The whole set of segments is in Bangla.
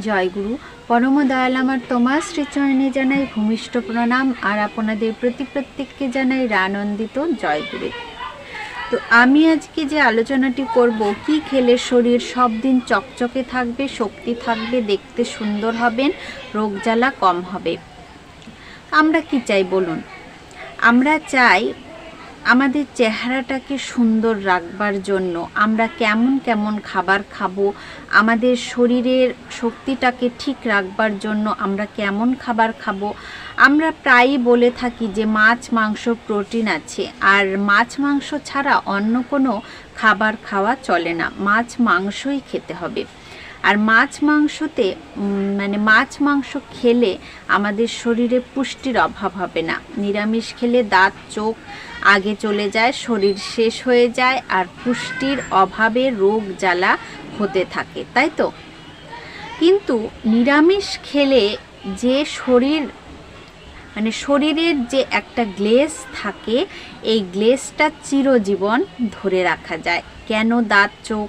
জয়গুরু পরম দয়াল আমার তোমার শ্রীচরণে জানাই ভূমিষ্ঠ প্রণাম আর আপনাদের প্রতি প্রত্যেককে জানাই আনন্দিত জয়গুরু। তো আমি আজকে যে আলোচনাটি করব, কি খেলে শরীর সব দিন চকচকে থাকবে, শক্তি থাকবে, দেখতে সুন্দর হবেন, রোগ জ্বালা কম হবে? আমরা কি চাই বলুন? আমরা চাই আমাদের চেহারাটাকে সুন্দর রাখবার জন্য আমরা কেমন কেমন খাবার খাব, আমাদের শরীরের শক্তিটাকে ঠিক রাখবার জন্য আমরা কেমন খাবার খাব, আমরা প্রায়ই বলে থাকি যে মাছ, মাংস, প্রোটিন আছে, আর মাছ, মাংস ছাড়া অন্য কোনো খাবার খাওয়া চলে না, মাছ, মাংসই খেতে হবে। আর মাছ মাংসতে মানে মাছ মাংস খেলে আমাদের শরীরে পুষ্টির অভাব হবে না। নিরামিষ খেলে দাঁত, চোখ আগে চলে যায়, শরীর শেষ হয়ে যায় আর পুষ্টির অভাবে রোগ জ্বালা হতে থাকে, তাই তো? কিন্তু নিরামিষ খেলে যে শরীর মানে শরীরের যে একটা গ্লেস থাকে, এই গ্লেজটা চিরজীবন ধরে রাখা যায়। কেন দাঁত, চোখ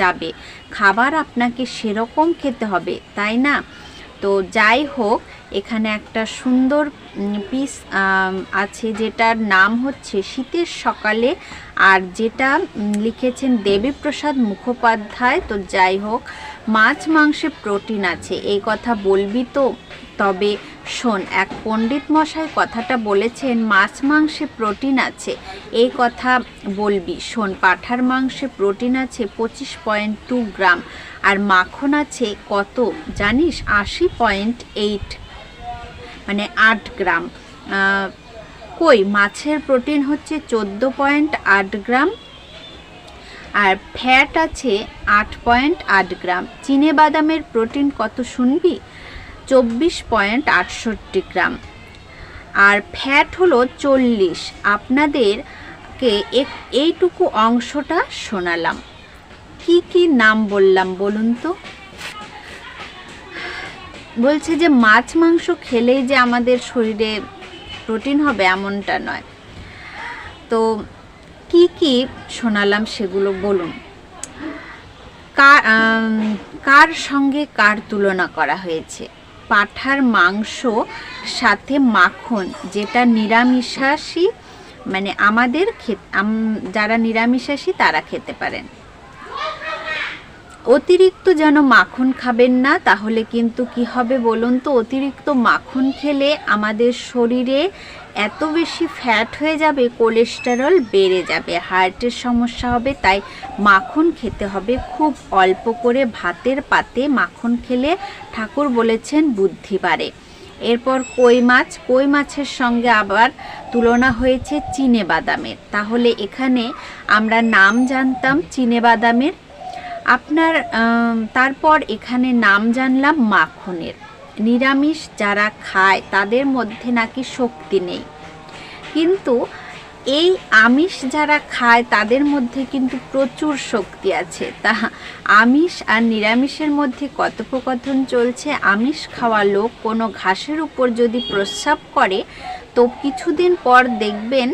যাবে। খাবার আপনাকে সেরকম খেতে হবে, তাই না? তো যাই হোক, এখানে একটা সুন্দর পিস আছে যেটার নাম হচ্ছে শীতের সকালে। আর যেটা লিখেছেন দেবীপ্রসাদ মুখোপাধ্যায়। তো যাই হোক মাছ মাংসে প্রোটিন আছে, এই কথা বলবি তো? তবে শোন, এক পণ্ডিত মশাই কথাটা বলেছেন, মাছ মাংসে প্রোটিন আছে, এই কথা বলবি। শোন, পাঠার মাংসে প্রোটিন আছে পঁচিশ পয়েন্ট টু গ্রাম, আর মাখন আছে কত? জানিস, আশি পয়েন্ট এইট মানে আট গ্রাম। কই, মাছের প্রোটিন হচ্ছে চোদ্দ পয়েন্ট আট গ্রাম? আর ফ্যাট আছে আট পয়েন্ট আট গ্রাম। চিনে বাদামের প্রোটিন কত শুনবি? চব্বিশ পয়েন্ট আটষট্টি গ্রাম। আর ফ্যাট হলো চল্লিশ। আপনাদেরকে এইটুকু অংশটা শোনালাম। কি কি নাম বললাম বলুন তো? বলছে যে মাছ, মাংস খেলেই যে আমাদের শরীরে প্রোটিন হবে এমনটা নয়। তো কি কি শোনালাম সেগুলো বলুন। কার সঙ্গে কার তুলনা করা হয়েছে? পাঠার মাংস, সাথে মাখন, যেটা নিরামিষাশী মানে আমাদের যারা নিরামিষাশী তারা খেতে পারেন। অতিরিক্ত যেন মাখন খাবেন না, তাহলে কিন্তু কি হবে বলুন তো? অতিরিক্ত মাখন খেলে আমাদের শরীরে এত বেশি ফ্যাট হয়ে যাবে কোলেস্টেরল বেড়ে যাবে হার্টের সমস্যা হবে, তাই মাখন খেতে হবে খুব অল্প করে ভাতের পাতে। মাখন খেলে ঠাকুর বলেছেন বুদ্ধি বাড়ে। এরপর কই মাছ, কই মাছের সঙ্গে আবার তুলনা হয়েছে চিনে বাদামের। তাহলে এখানে আমরা নাম জানতাম চিনে বাদামের আপনার তারপর এখানে নাম জানলাম মাখনের। নিরামিষ যারা খায়, তাদের মধ্যে নাকি শক্তি নেই। কিন্তু এই আমিষ যারা খায়, তাদের মধ্যে কিন্তু প্রচুর শক্তি আছে। তা আমিষ আর নিরামিষের মধ্যে কথোপকথন চলছে। আমিষ খাওয়া লোক কোনো ঘাসের উপর যদি প্রস্রাব করে, তো কিছুদিন পর দেখবেন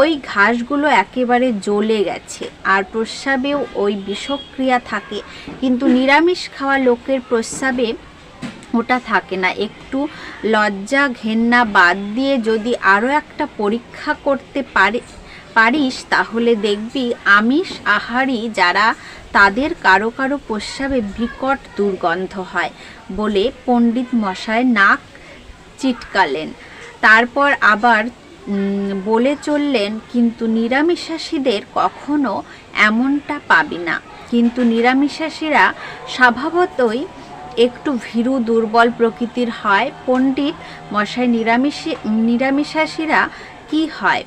ওই ঘাসগুলো একেবারে জ্বলে গেছে, আর প্রস্রাবেও ওই বিষক্রিয়া থাকে। কিন্তু নিরামিষ খাওয়া লোকের প্রস্রাবে ওটা থাকে না। একটু লজ্জা ঘেন্না বাদ দিয়ে যদি আরও একটা পরীক্ষা করতে পারে, পারিস, তাহলে দেখবি আমিষ আহারি যারা তাদের কারও কারও প্রস্রাবে বিকট দুর্গন্ধ হয় বলে পণ্ডিত মশায় নাক চিটকালেন। তারপর আবার বলে চললেন, কিন্তু নিরামিষাসীদের কখনো এমনটা পাবি না। কিন্তু নিরামিষাসীরা স্বভাবতই একটু ভীরু, দুর্বল প্রকৃতির হয়। পণ্ডিত মশাই, নিরামিষী নিরামিষাসীরা কি হয়?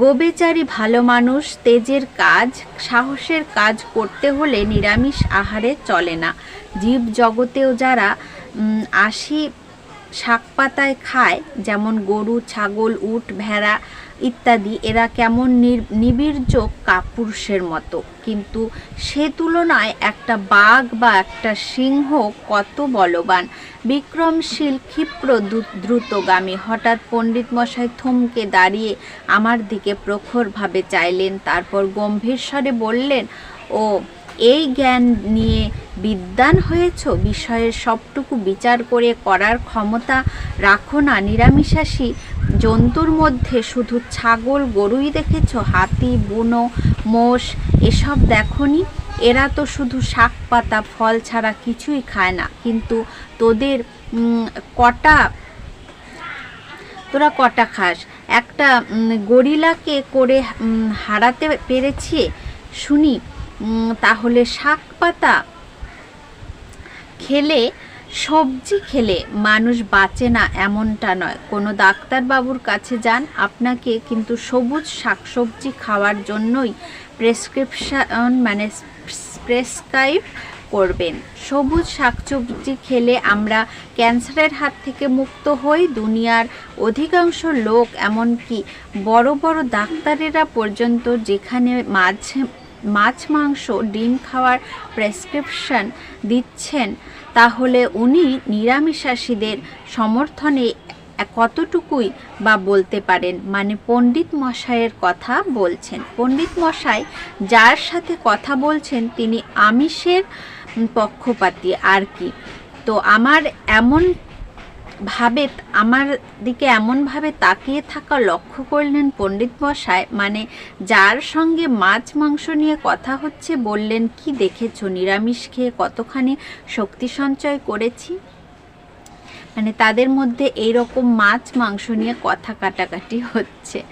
গোবেচারি ভালো মানুষ, তেজের কাজ, সাহসের কাজ করতে হলে নিরামিষ আহারে চলে না। জীব জগতেও যারা আশি শাক পাতায় খায়, যেমন গরু, ছাগল, উট, ভেড়া ইত্যাদি। এরা কেমন নিবীর্য কাপুরুষের মতো। কিন্তু সে তুলনায় একটা বাঘ বা একটা সিংহ কত বলবান? বিক্রমশীল ক্ষিপ্র দ্রু- দ্রুতগামী হঠাৎ পণ্ডিত মশাই থমকে দাঁড়িয়ে আমার দিকে প্রখরভাবে চাইলেন। তারপর গম্ভীর স্বরে বললেন, ও এই জ্ঞান নিয়ে বিদ্বান হয়েছ? বিষয়ের সবটুকু বিচার করে করার ক্ষমতা রাখো না নিরামিষাসী জন্তুর মধ্যে শুধু ছাগল, গরুই দেখেছ? হাতি, বুনো, মোষ, এসব দেখনি? এরা তো শুধু শাক, পাতা, ফল ছাড়া কিছুই খায় না। কিন্তু তোদের কটা, তোরা কটা খাস? একটা গরিলাকে করে হারাতে পেরেছি? শুনি তাহলে শাক পাতা। খেলে, সবজি খেলে মানুষ বাঁচে না এমনটা নয়। কোনো ডাক্তারবাবুর কাছে যান, আপনাকে কিন্তু সবুজ শাকসবজি খাওয়ার জন্যই প্রেসক্রিপশন মানে প্রেসক্রাইব করবেন। সবুজ শাকসবজি খেলে আমরা ক্যান্সারের হাত থেকে মুক্ত হই। দুনিয়ার অধিকাংশ লোক, এমনকি বড় বড় ডাক্তারেরা পর্যন্ত যেখানে মাছ মাছ, মাংস, ডিম খাওয়ার প্রেসক্রিপশন দিচ্ছেন, তাহলে উনি নিরামিষাসীদের সমর্থনে কতটুকুই বা বলতে পারেন? মানে পণ্ডিত মশাইয়ের কথা বলছেন। পণ্ডিত মশাই যার সাথে কথা বলছেন, তিনি আমিষের পক্ষপাতী, আর কি? তো আমার এমন ভাবে আমার দিকে এমনভাবে তাকিয়ে থাকা লক্ষ্য করলেন পণ্ডিত মশাই মানে যার সঙ্গে মাছ মাংস নিয়ে কথা হচ্ছে বললেন, কি দেখেছ? নিরামিষ খেয়ে কতখানি শক্তি সঞ্চয় করেছি? মানে তাদের মধ্যে এই রকম মাছ মাংস নিয়ে কথা কাটাকাটি হচ্ছে।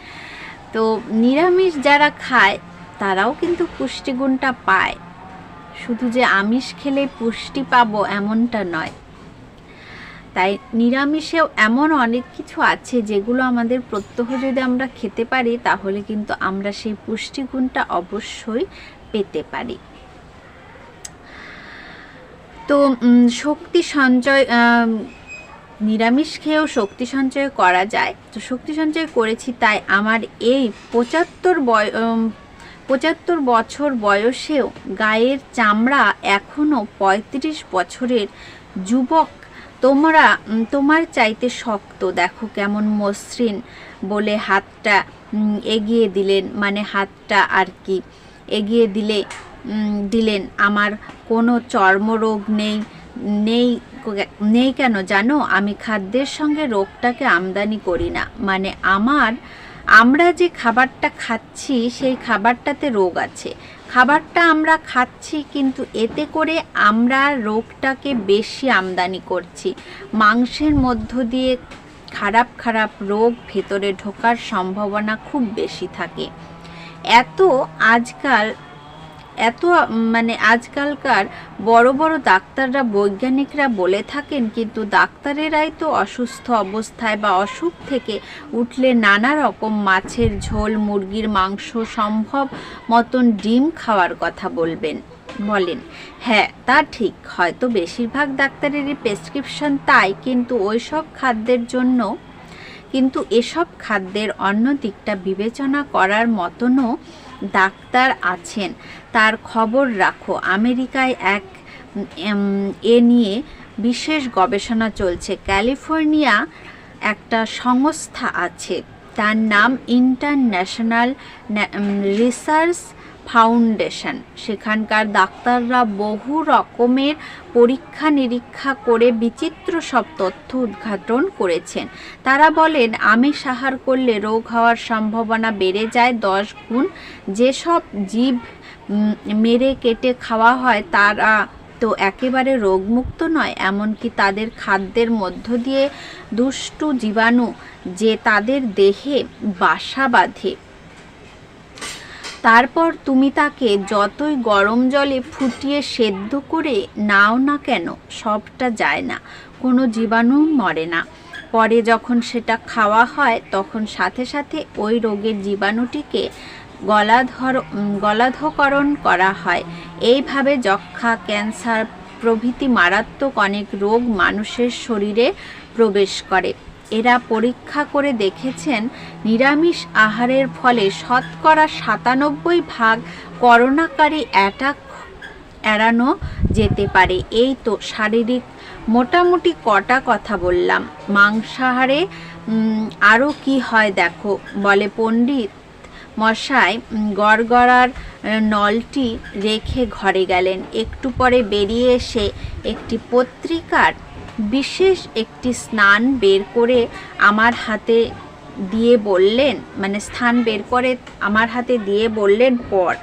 তো নিরামিষ যারা খায়, তারাও কিন্তু পুষ্টিগুণটা পায়। শুধু যে আমিষ খেলে পুষ্টি পাবো এমনটা নয়। তাই নিরামিষেও এমন অনেক কিছু আছে যেগুলো আমাদের প্রত্যহ যদি আমরা খেতে পারি, তাহলে কিন্তু আমরা সেই পুষ্টিগুণটা অবশ্যই পেতে পারি। তো শক্তি সঞ্চয় নিরামিষ খেয়েও শক্তি সঞ্চয় করা যায়। তো শক্তি সঞ্চয় করেছি তাই আমার এই পঁচাত্তর বয় পঁচাত্তর বছর বয়সেও গায়ের চামড়া এখনও পঁয়ত্রিশ বছরের যুবক তোমরা তোমার চাইতে শক্ত, দেখো কেমন মসৃণ বলে হাতটা এগিয়ে দিলেন মানে হাতটা আর কি, এগিয়ে দিলে দিলেন, আমার কোনো চর্মরোগ নেই নেই নেই কেন জানো? আমি খাদ্যের সঙ্গে রোগটাকে আমদানি করি না মানে আমার, আমরা যে খাবারটা খাচ্ছি, সেই খাবারটাতে রোগ আছে খাবারটা আমরা খাচ্ছি, কিন্তু এতে করে আমরা রোগটাকে বেশি আমদানি করছি। মাংসের মধ্য দিয়ে খারাপ খারাপ রোগ ভেতরে ঢোকার সম্ভাবনা খুব বেশি থাকে। এত আজকাল এত মানে আজকালকার বড় বড় ডাক্তাররা, বৈজ্ঞানিকরা বলে থাকেন, কিন্তু ডাক্তারেরাই তো অসুস্থ অবস্থায় বা অসুখ থেকে উঠলে নানা রকম মাছের ঝোল, মুরগির মাংস, সম্ভব মতন ডিম খাওয়ার কথা বলবেন, বলেন। হ্যাঁ তা ঠিক, হয়তো বেশিরভাগ ডাক্তারেরই প্রেসক্রিপশন তাই, কিন্তু ওইসব খাদ্যের জন্য, কিন্তু এসব খাদ্যের অন্য দিকটা বিবেচনা করার মতনও ডাক্তার আছেন। তার খবর রাখো। আমেরিকায় এক এ নিয়ে বিশেষ গবেষণা চলছে। ক্যালিফোর্নিয়া একটা সংস্থা আছে। তার নাম ইন্টারন্যাশনাল রিসার্চ ফাউন্ডেশন। সেখানকার ডাক্তাররা বহু রকমের পরীক্ষা নিরীক্ষা করে বিচিত্র সব তথ্য উদ্ঘাটন করেছেন। তারা বলেন আমিষ আহার করলে রোগ হওয়ার সম্ভাবনা বেড়ে যায় দশ গুণ। যেসব জীব মেরে কেটে খাওয়া হয়, তারা তো একেবারে রোগমুক্ত নয়, এমনকি তাদের খাদ্যের মধ্য দিয়ে দুষ্টু জীবাণু যে তাদের দেহে বাসা বাঁধে। তারপর তুমি তাকে যতই গরম জলে ফুটিয়ে সেদ্ধ করে নাও না কেন, সবটা যায় না, কোনো জীবাণু মরে না। পরে যখন সেটা খাওয়া হয়, তখন সাথে সাথে ওই রোগের জীবাণুটিকে গলাধর গলাধকরণ করা হয়। এইভাবে যক্ষা ক্যান্সার প্রভৃতি মারাত্মক অনেক রোগ মানুষের শরীরে প্রবেশ করে। এরা পরীক্ষা করে দেখেছেন নিরামিষ আহারের ফলে শতকরা সাতানব্বই ভাগ করোনাকারী অ্যাটাক এড়ানো যেতে পারে। এই তো শারীরিক মোটামুটি কটা কথা বললাম। মাংসাহারে আরও কি হয় দেখো, বলে পণ্ডিত মশাই গড়গড়ার নলটি রেখে ঘরে গেলেন। একটু পরে বেরিয়ে এসে একটি পত্রিকার বিশেষ একটি স্নান বের করে আমার হাতে দিয়ে বললেন মানে স্থান বের করে আমার হাতে দিয়ে বললেন, পর।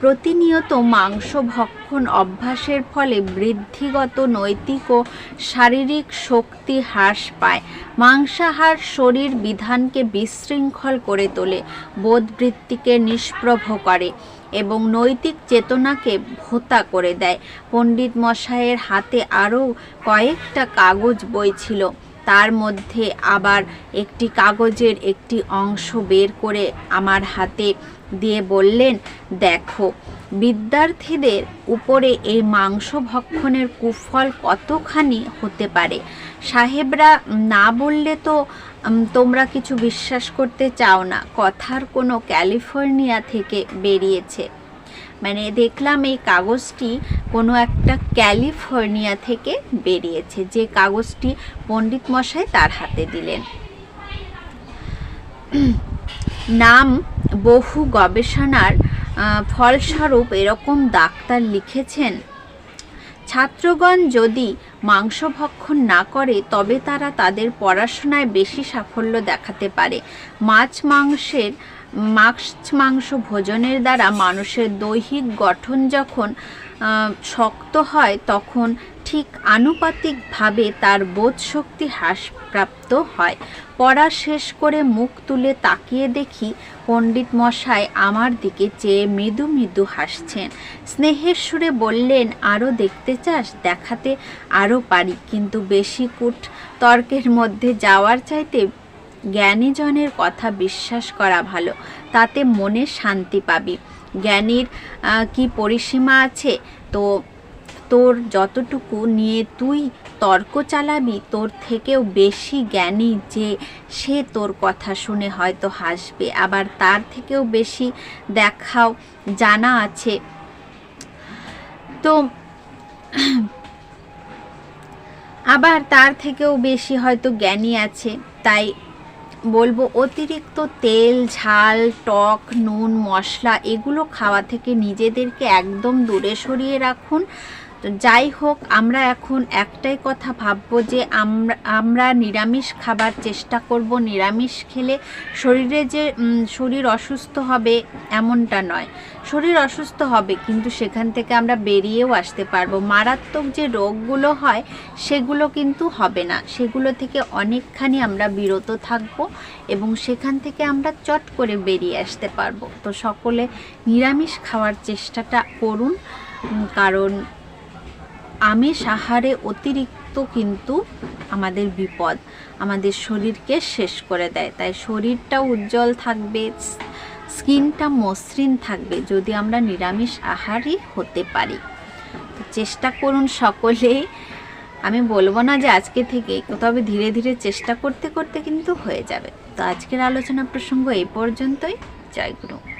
প্রতিনিয়ত মাংস ভক্ষণ অভ্যাসের ফলে বৃদ্ধিগত নৈতিক ও শারীরিক শক্তি হ্রাস পায়। মাংসাহার শরীর বিধানকে বিশৃঙ্খল করে তোলে, বোধবৃত্তিকে নিষ্প্রভ করে। এবং নৈতিক চেতনাকে ভোতা করে দেয়। পণ্ডিত মশাইয়ের হাতে আরও কয়েকটা কাগজ বই ছিল। তার মধ্যে আবার একটি কাগজের একটি অংশ বের করে আমার হাতে দিয়ে বললেন, দেখো, বিদ্যার্থীদের উপরে এই মাংস ভক্ষণের কুফল কতখানি হতে পারে? সাহেবরা না বললে তো তোমরা কিছু বিশ্বাস করতে চাও না। কথার কোনো ক্যালিফোর্নিয়া থেকে বেরিয়েছে। মানে দেখলাম এই কাগজটি কোনো একটা ক্যালিফোর্নিয়া থেকে বেরিয়েছে, যে কাগজটি পণ্ডিত মশাই তার হাতে দিলেন। নাম বহু গবেষণার ফলস্বরূপ এরকম ডাক্তার লিখেছেন। ছাত্রগণ যদি মাংস ভক্ষণ না করে তবে তারা তাদের পড়াশোনায় বেশি সাফল্য দেখাতে পারে। মাছ মাংসের, মাছ মাংস ভোজনের দ্বারা মানুষের দৈহিক গঠন যখন শক্ত হয় তখন ঠিক আনুপাতিকভাবে তার বোধশক্তি হ্রাসপ্রাপ্ত হয়। পড়া শেষ করে মুখ তুলে তাকিয়ে দেখি পণ্ডিত মশাই আমার দিকে চেয়ে মৃদু মৃদু হাসছেন। স্নেহের সুরে বললেন আরও দেখতে চাস? দেখাতে আরও পারি, কিন্তু বেশি কুট তর্কের মধ্যে যাওয়ার চাইতে জ্ঞানীজনের কথা বিশ্বাস করা ভালো, তাতে মনে শান্তি পাবি। জ্ঞানীর কি পরিসীমা আছে? তো, তোর যতটুকু নিয়ে তুই তর্ক চালাবি, তোর থেকেও বেশি জ্ঞানী যে সে তোর কথা শুনে হয়তো হাসবে। আবার তার থেকেও বেশি দেখাও জানা আছে। তো আবার তার থেকেও বেশি হয়তো জ্ঞানী আছে, তাই বলব অতিরিক্ত তেল, ঝাল, টক, নুন, মশলা এগুলো খাওয়া থেকে নিজেদেরকে একদম দূরে সরিয়ে রাখুন। তো যাই হোক, আমরা এখন একটাই কথা ভাববো যে আমরা আমরা নিরামিষ খাবার চেষ্টা করব। নিরামিষ খেলে শরীরে যে শরীর অসুস্থ হবে এমনটা নয়। শরীর অসুস্থ হবে, কিন্তু সেখান থেকে আমরা বেরিয়েও আসতে পারব। মারাত্মক যে রোগগুলো হয়, সেগুলো কিন্তু হবে না। সেগুলো থেকে অনেকখানি আমরা বিরত থাকব এবং সেখান থেকে আমরা চট করে বেরিয়ে আসতে পারব। তো সকলে নিরামিষ খাওয়ার চেষ্টাটা করুন কারণ আমিষ আহারে অতিরিক্ত কিন্তু আমাদের বিপদ, আমাদের শরীরকে শেষ করে দেয়। তাই শরীরটা উজ্জ্বল থাকবে, স্কিনটা মসৃণ থাকবে যদি আমরা নিরামিষ আহারই হতে পারি। চেষ্টা করুন সকলেই আমি বলব না যে আজকে থেকে তবে ধীরে ধীরে চেষ্টা করতে করতে কিন্তু হয়ে যাবে। তো আজকের আলোচনা প্রসঙ্গ এই পর্যন্তই। জয় গুরু।